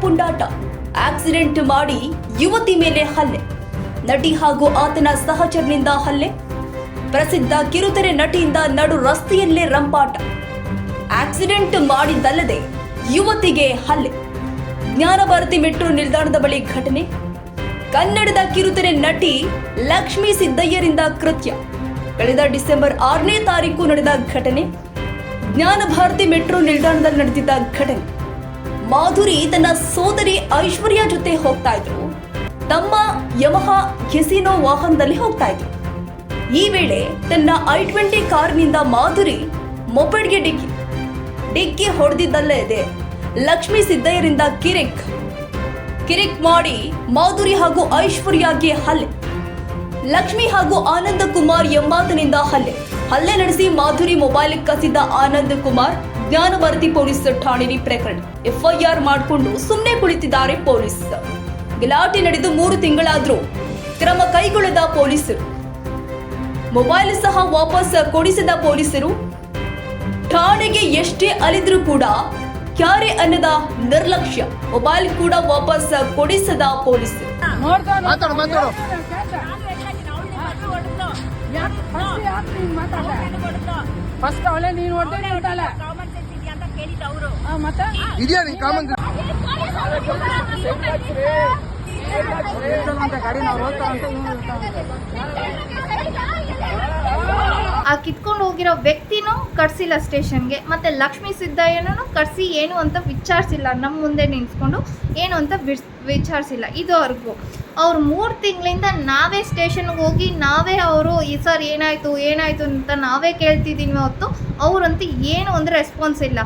ಪುಂಡಾಟ. Accident ಮಾಡಿ ಯುವತಿ ಮೇಲೆ ಹಲ್ಲೆ. ನಟಿ ಹಾಗೂ ಆತನ ಸಹಚರನಿಂದ ಹಲ್ಲೆ. ಪ್ರಸಿದ್ಧ ಕಿರುತೆರೆ ನಟಿಯಿಂದ ನಡು ರಸ್ತೆಯಲ್ಲೇ ರಂಪಾಟ. ಆಕ್ಸಿಡೆಂಟ್ ಮಾಡಿದ್ದಲ್ಲದೆ ಯುವತಿಗೆ ಹಲ್ಲೆ. ಜ್ಞಾನಭಾರತಿ ಮೆಟ್ರೋ ನಿಲ್ದಾಣದ ಬಳಿ ಘಟನೆ. ಕನ್ನಡದ ಕಿರುತೆರೆ ನಟಿ ಲಕ್ಷ್ಮೀ ಸಿದ್ದಯ್ಯರಿಂದ ಕೃತ್ಯ. ಕಳೆದ ಡಿಸೆಂಬರ್ ಆರನೇ ತಾರೀಕು ನಡೆದ ಘಟನೆ. ಜ್ಞಾನಭಾರತಿ ಮೆಟ್ರೋ ನಿಲ್ದಾಣದಲ್ಲಿ ನಡೆದಿದ್ದ ಘಟನೆ. ಮಾಧುರಿ ತನ್ನ ಸೋದರಿ ಐಶ್ವರ್ಯ ಜೊತೆ ಹೋಗ್ತಾ ಇದ್ರು. ತಮ್ಮ ಯಮಹ ಕೆಸಿನೋ ವಾಹನದಲ್ಲಿ ಹೋಗ್ತಾ ಇದ್ರು. ಈ ವೇಳೆ ತನ್ನ ಐ ಟ್ವೆಂಟಿ ಕಾರ್ನಿಂದ ಮಾಧುರಿ ಮೊಪೆಡ್ಗೆ ಡಿಕ್ಕಿ ಡಿಕ್ಕಿ ಹೊಡೆದಿದ್ದಲ್ಲೇ ಇದೆ. ಲಕ್ಷ್ಮಿ ಸಿದ್ದಯ್ಯರಿಂದ ಕಿರಿಕ್ ಕಿರಿಕ್ ಮಾಡಿ ಮಾಧುರಿ ಹಾಗೂ ಐಶ್ವರ್ಯಗೆ ಹಲ್ಲೆ. ಲಕ್ಷ್ಮಿ ಹಾಗೂ ಆನಂದ ಕುಮಾರ್ ಎಂಬಾತನಿಂದ ಹಲ್ಲೆ. ಹಲ್ಲೆ ನಡೆಸಿ ಮಾಧುರಿ ಮೊಬೈಲ್ ಕಸಿದ ಆನಂದ ಕುಮಾರ್ ಜ್ಞಾನಭಾರತಿ ಪೊಲೀಸ್ ಠಾಣೆಯಲ್ಲಿ ಪ್ರಕರಣ ಎಫ್ಐಆರ್ ಮಾಡಿಕೊಂಡು ಸುಮ್ಮನೆ ಕುಳಿತಿದ್ದಾರೆ ಪೊಲೀಸ್. ಗಲಾಟೆ ನಡೆದು ಮೂರು ತಿಂಗಳಾದರೂ ಕ್ರಮ ಕೈಗೊಳ್ಳದ ಪೊಲೀಸರು. ಮೊಬೈಲ್ ಸಹ ವಾಪಸ್ ಕೊಡಿಸದ ಪೊಲೀಸರು. ಠಾಣೆಗೆ ಎಷ್ಟೇ ಅಲಿದ್ರೂ ಕೂಡ ಕ್ಯಾರೆ ಅನ್ನದ ನಿರ್ಲಕ್ಷ್ಯ ಮೊಬೈಲ್ ಕೂಡ ವಾಪಸ್ ಕೊಡಿಸದ ಪೊಲೀಸರು. ಮಾತಾಡು ಮಾತಾಡು. ಫಸ್ಟ್ ಅವಳೆ ನೀನು ಹೊಡೆದ ಇದೆಯಾ ನಿನ್ ಕಾಮನ್ ಆ ಕಿತ್ಕೊಂಡು ಹೋಗಿರೋ ವ್ಯಕ್ತಿನೂ ಕಟ್ಸಿಲ್ಲ ಸ್ಟೇಷನ್ಗೆ ಮತ್ತೆ ಲಕ್ಷ್ಮೀ ಸಿದ್ದಯ್ಯನೂ ಕಟ್ಸಿ ಏನು ಅಂತ ವಿಚಾರಿಸಿಲ್ಲ ನಮ್ಮ ಮುಂದೆ ನಿಂತ್ಕೊಂಡು ಏನು ಅಂತ ವಿಸ್- ವಿಚಾರಿಸಿಲ್ಲ ಇದುವರೆಗೂ ಅವ್ರು ಮೂರು ತಿಂಗಳಿಂದ ನಾವೇ ಸ್ಟೇಷನ್ಗೆ ಹೋಗಿ ನಾವೇ ಅವರು ಈ ಸರ್ ಏನಾಯಿತು ಏನಾಯಿತು ಅಂತ ನಾವೇ ಕೇಳ್ತಿದ್ದೀವಿ ಹೊತ್ತು ಅವರಂತೂ ಏನು ಅಂದರೆ ರೆಸ್ಪಾನ್ಸ್ ಇಲ್ಲ